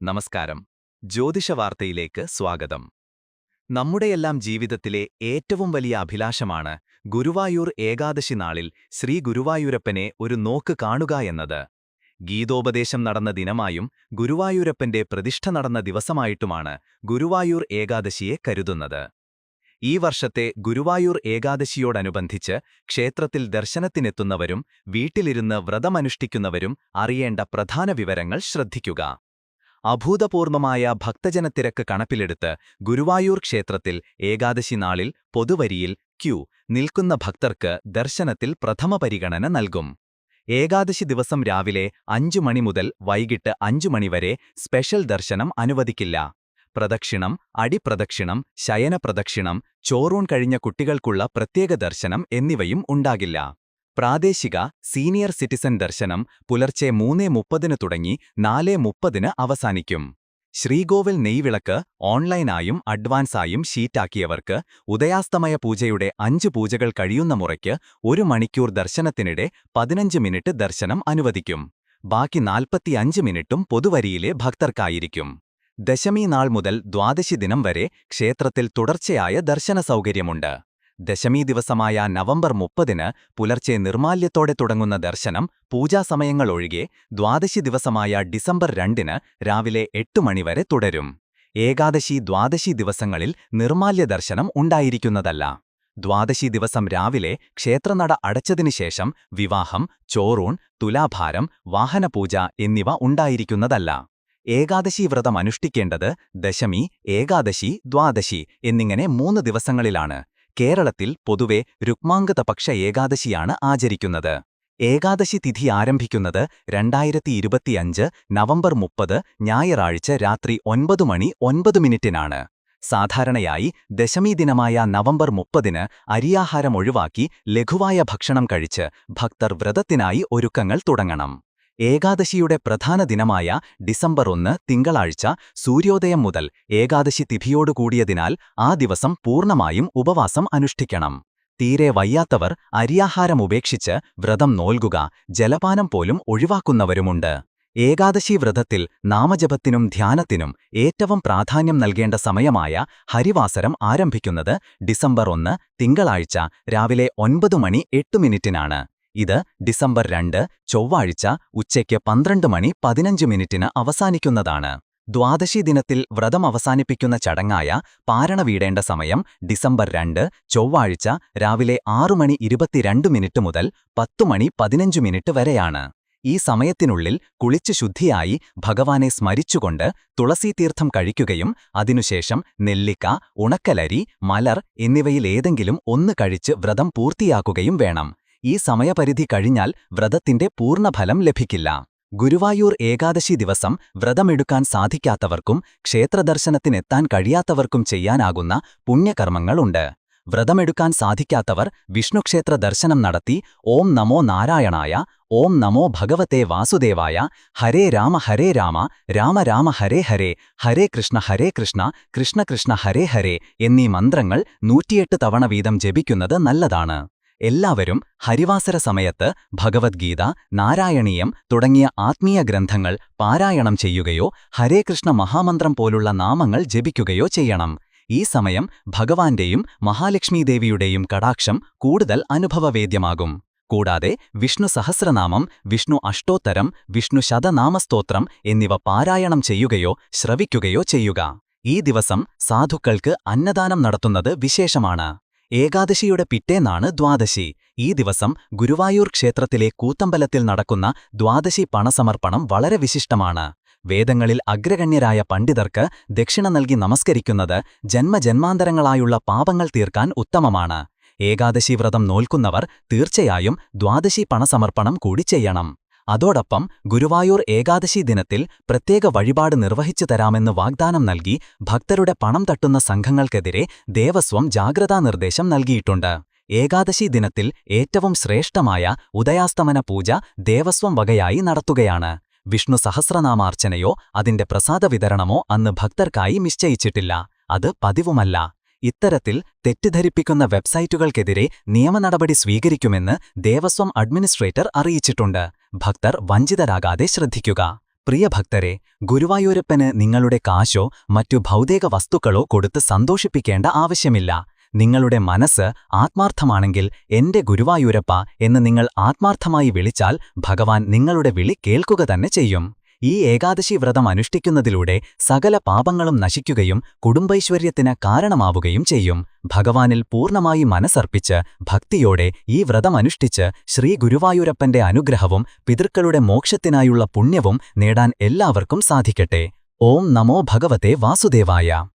നമസ്കാരം. ജ്യോതിഷ വാർത്തയിലേക്ക് സ്വാഗതം. നമ്മുടെയെല്ലാം ജീവിതത്തിലെ ഏറ്റവും വലിയ അഭിലാഷമാണ് ഗുരുവായൂർ ഏകാദശി നാളിൽ ശ്രീ ഗുരുവായൂരപ്പനെ ഒരു നോക്ക് കാണുക എന്നത്. ഗീതോപദേശം നടന്ന ദിനമായും ഗുരുവായൂരപ്പന്റെ പ്രതിഷ്ഠ നടന്ന ദിവസമായിട്ടുമാണ് ഗുരുവായൂർ ഏകാദശിയെ കരുതുന്നത്. ഈ വർഷത്തെ ഗുരുവായൂർ ഏകാദശിയോടനുബന്ധിച്ച് ക്ഷേത്രത്തിൽ ദർശനത്തിനെത്തുന്നവരും വീട്ടിലിരുന്ന് വ്രതമനുഷ്ഠിക്കുന്നവരും അറിയേണ്ട പ്രധാന വിവരങ്ങൾ ശ്രദ്ധിക്കുക. അഭൂതപൂർവമായ ഭക്തജനത്തിരക്ക് കണപ്പിലെടുത്ത് ഗുരുവായൂർ ക്ഷേത്രത്തിൽ ഏകാദശി നാളിൽ പൊതുവരിയിൽ ക്യൂ നിൽക്കുന്ന ഭക്തർക്ക് ദർശനത്തിൽ പ്രഥമ പരിഗണന നൽകും. ഏകാദശി ദിവസം രാവിലെ അഞ്ചു മണി മുതൽ വൈകിട്ട് അഞ്ചു മണിവരെ സ്പെഷ്യൽ ദർശനം അനുവദിക്കില്ല. പ്രദക്ഷിണം അടിപ്രദക്ഷിണം ശയനപ്രദക്ഷിണം ചോറൂൺ കഴിഞ്ഞ കുട്ടികൾക്കുള്ള പ്രത്യേക ദർശനം എന്നിവയും ഉണ്ടാകില്ല. പ്രാദേശിക സീനിയർ സിറ്റിസൺ ദർശനം പുലർച്ചെ മൂന്ന് മുപ്പതിന് തുടങ്ങി നാല് മുപ്പതിന് അവസാനിക്കും. ശ്രീകോവിൽ നെയ്വിളക്ക് ഓൺലൈനായും അഡ്വാൻസായും ഷീറ്റാക്കിയവർക്ക് ഉദയാസ്തമയ പൂജയുടെ അഞ്ച് പൂജകൾ കഴിയുന്ന മുറയ്ക്ക് ഒരു മണിക്കൂർ ദർശനത്തിനിടെ പതിനഞ്ച് മിനിറ്റ് ദർശനം അനുവദിക്കും. ബാക്കി നാൽപ്പത്തിയഞ്ച് മിനിറ്റും പൊതുവരിയിലെ ഭക്തർക്കായിരിക്കും. ദശമി നാൾ മുതൽ ദ്വാദശി ദിനം വരെ ക്ഷേത്രത്തിൽ തുടർച്ചയായ ദർശന സൗകര്യമുണ്ട് ദശമി ദിവസമായ നവംബർ മുപ്പതിന് പുലർച്ചെ നിർമാല്യത്തോടെ തുടങ്ങുന്ന ദർശനം പൂജാസമയങ്ങൾ ഒഴികെ ദ്വാദശി ദിവസമായ ഡിസംബർ രണ്ടിന് രാവിലെ എട്ട് മണിവരെ തുടരും. ഏകാദശി ദ്വാദശി ദിവസങ്ങളിൽ നിർമാല്യ ദർശനം ഉണ്ടായിരിക്കുന്നതല്ല. ദ്വാദശി ദിവസം രാവിലെ ക്ഷേത്രനട അടച്ചതിനുശേഷം വിവാഹം ചോറൂൺ തുലാഭാരം വാഹനപൂജ എന്നിവ ഉണ്ടായിരിക്കുന്നതല്ല. ഏകാദശി വ്രതം അനുഷ്ഠിക്കേണ്ടത് ദശമി ഏകാദശി ദ്വാദശി എന്നിങ്ങനെ മൂന്ന് ദിവസങ്ങളിലാണ്. കേരളത്തിൽ പൊതുവെ രുക്മാംഗതപക്ഷ ഏകാദശിയാണ് ആചരിക്കുന്നത്. ഏകാദശി തിഥി ആരംഭിക്കുന്നത് രണ്ടായിരത്തി ഇരുപത്തിയഞ്ച് നവംബർ മുപ്പത് ഞായറാഴ്ച രാത്രി ഒൻപത് മണി ഒൻപത് മിനിറ്റിനാണ്. സാധാരണയായി ദശമി ദിനമായ നവംബർ മുപ്പതിന് അരിയാഹാരം ഒഴിവാക്കി ലഘുവായ ഭക്ഷണം കഴിച്ച് ഭക്തർ വ്രതത്തിനായി ഒരുക്കങ്ങൾ തുടങ്ങണം. ഏകാദശിയുടെ പ്രധാന ദിനമായ ഡിസംബർ ഒന്ന് തിങ്കളാഴ്ച സൂര്യോദയം മുതൽ ഏകാദശി തിഥിയോടുകൂടിയതിനാൽ ആ ദിവസം പൂർണമായും ഉപവാസം അനുഷ്ഠിക്കണം. തീരെ വയ്യാത്തവർ അരിയാഹാരം ഉപേക്ഷിച്ച് വ്രതം നോൽകുക ജലപാനം പോലും ഒഴിവാക്കുന്നവരുമുണ്ട്. ഏകാദശി വ്രതത്തിൽ നാമജപത്തിനും ധ്യാനത്തിനും ഏറ്റവും പ്രാധാന്യം നൽകേണ്ട സമയമായ ഹരിവാസരം ആരംഭിക്കുന്നത് ഡിസംബർ ഒന്ന് തിങ്കളാഴ്ച രാവിലെ ഒൻപത് മണി എട്ട് മിനിറ്റിനാണ്. ഇത് ഡിസംബർ രണ്ട് ചൊവ്വാഴ്ച ഉച്ചയ്ക്ക് പന്ത്രണ്ട് മണി പതിനഞ്ച് മിനിറ്റിന് അവസാനിക്കുന്നതാണ്. ദ്വാദശി ദിനത്തിൽ വ്രതം അവസാനിപ്പിക്കുന്ന ചടങ്ങായ പാരണ വീടേണ്ട സമയം ഡിസംബർ രണ്ട് ചൊവ്വാഴ്ച രാവിലെ മണി ഇരുപത്തിരണ്ട് മിനിറ്റ് മുതൽ മണി പതിനഞ്ച് മിനിറ്റ് വരെയാണ്. ഈ സമയത്തിനുള്ളിൽ കുളിച്ചു ശുദ്ധിയായി ഭഗവാനെ സ്മരിച്ചുകൊണ്ട് തുളസീതീർത്ഥം കഴിക്കുകയും അതിനുശേഷം നെല്ലിക്ക ഉണക്കലരി മലർ എന്നിവയിലേതെങ്കിലും ഒന്ന് കഴിച്ച് വ്രതം പൂർത്തിയാക്കുകയും വേണം. ഈ സമയപരിധി കഴിഞ്ഞാൽ വ്രതത്തിന്റെ പൂർണഫലം ലഭിക്കില്ല. ഗുരുവായൂർ ഏകാദശി ദിവസം വ്രതമെടുക്കാൻ സാധിക്കാത്തവർക്കും ക്ഷേത്രദർശനത്തിനെത്താൻ കഴിയാത്തവർക്കും ചെയ്യാനാകുന്ന പുണ്യകർമ്മങ്ങളുണ്ട്. വ്രതമെടുക്കാൻ സാധിക്കാത്തവർ വിഷ്ണുക്ഷേത്ര ദർശനം നടത്തി ഓം നമോ നാരായണായ ഓം നമോ ഭഗവത്തെ വാസുദേവായ ഹരേ രാമ ഹരേ രാമ രാമ രാമ ഹരേ ഹരേ ഹരേ കൃഷ്ണ ഹരേ കൃഷ്ണ കൃഷ്ണ കൃഷ്ണ ഹരേ ഹരേ എന്നീ മന്ത്രങ്ങൾ നൂറ്റിയെട്ട് തവണ വീതം ജപിക്കുന്നത് നല്ലതാണ്. എല്ലാവരും ഹരിവാസര സമയത്ത് ഭഗവത്ഗീത നാരായണീയം തുടങ്ങിയ ആത്മീയ ഗ്രന്ഥങ്ങൾ പാരായണം ചെയ്യുകയോ ഹരേ കൃഷ്ണ മഹാമന്ത്രം പോലുള്ള നാമങ്ങൾ ജപിക്കുകയോ ചെയ്യണം. ഈ സമയം ഭഗവാന്റെയും മഹാലക്ഷ്മീദേവിയുടെയും കടാക്ഷം കൂടുതൽ അനുഭവവേദ്യമാകും. കൂടാതെ വിഷ്ണു സഹസ്രനാമം വിഷ്ണു അഷ്ടോത്തരം വിഷ്ണു ശതനാമസ്തോത്രം എന്നിവ പാരായണം ചെയ്യുകയോ ശ്രവിക്കുകയോ ചെയ്യുക. ഈ ദിവസം സാധുക്കൾക്ക് അന്നദാനം നടത്തുന്നത് വിശേഷമാണ്. ഏകാദശിയുടെ പിറ്റേന്നാണ് ദ്വാദശി. ഈ ദിവസം ഗുരുവായൂർ ക്ഷേത്രത്തിലെ കൂത്തമ്പലത്തിൽ നടക്കുന്ന ദ്വാദശി പണസമർപ്പണം വളരെ വിശിഷ്ടമാണ്. വേദങ്ങളിൽ അഗ്രഗണ്യരായ പണ്ഡിതർക്ക് ദക്ഷിണ നൽകി നമസ്കരിക്കുന്നത് ജന്മജന്മാന്തരങ്ങളായുള്ള പാപങ്ങൾ തീർക്കാൻ ഉത്തമമാണ്. ഏകാദശി വ്രതം നോൽക്കുന്നവർ തീർച്ചയായും ദ്വാദശി പണസമർപ്പണം കൂടി ചെയ്യണം. അതോടൊപ്പം ഗുരുവായൂർ ഏകാദശി ദിനത്തിൽ പ്രത്യേക വഴിപാട് നിർവഹിച്ചു തരാമെന്ന് വാഗ്ദാനം നൽകി ഭക്തരുടെ പണം തട്ടുന്ന സംഘങ്ങൾക്കെതിരെ ദേവസ്വം ജാഗ്രതാ നിർദ്ദേശം നൽകിയിട്ടുണ്ട്. ഏകാദശി ദിനത്തിൽ ഏറ്റവും ശ്രേഷ്ഠമായ ഉദയാസ്തമന പൂജ ദേവസ്വം വകയായി നടത്തുകയാണ്. വിഷ്ണു സഹസ്രനാമാർച്ചനയോ അതിന്റെ പ്രസാദ വിതരണമോ അന്ന് ഭക്തർക്കായി നിശ്ചയിച്ചിട്ടില്ല. അത് പതിവുമല്ല. ഇത്തരത്തിൽ തെറ്റിദ്ധരിപ്പിക്കുന്ന വെബ്സൈറ്റുകൾക്കെതിരെ നിയമനടപടി സ്വീകരിക്കുമെന്ന് ദേവസ്വം അഡ്മിനിസ്ട്രേറ്റർ അറിയിച്ചിട്ടുണ്ട്. ഭക്തർ വഞ്ചിതരാകാതെ ശ്രദ്ധിക്കുക. പ്രിയ ഭക്തരെ ഗുരുവായൂരപ്പന് നിങ്ങളുടെ കാശോ മറ്റു ഭൗതിക വസ്തുക്കളോ കൊടുത്ത് സന്തോഷിപ്പിക്കേണ്ട ആവശ്യമില്ല. നിങ്ങളുടെ മനസ്സ് ആത്മാർത്ഥമാണെങ്കിൽ എന്റെ ഗുരുവായൂരപ്പ എന്ന് നിങ്ങൾ ആത്മാർത്ഥമായി വിളിച്ചാൽ ഭഗവാൻ നിങ്ങളുടെ വിളി കേൾക്കുക തന്നെ ചെയ്യും. ഈ ഏകാദശി വ്രതം അനുഷ്ഠിക്കുന്നതിലൂടെ സകല പാപങ്ങളും നശിക്കുകയും കുടുംബൈശ്വര്യത്തിന് കാരണമാവുകയും ചെയ്യും. ഭഗവാനിൽ പൂർണമായി മനസ്സർപ്പിച്ച് ഭക്തിയോടെ ഈ വ്രതമനുഷ്ഠിച്ച് ശ്രീ ഗുരുവായൂരപ്പന്റെ അനുഗ്രഹവും പിതൃക്കളുടെ മോക്ഷത്തിനായുള്ള പുണ്യവും നേടാൻ എല്ലാവർക്കും സാധിക്കട്ടെ. ഓം നമോ ഭഗവത്തെ വാസുദേവായ.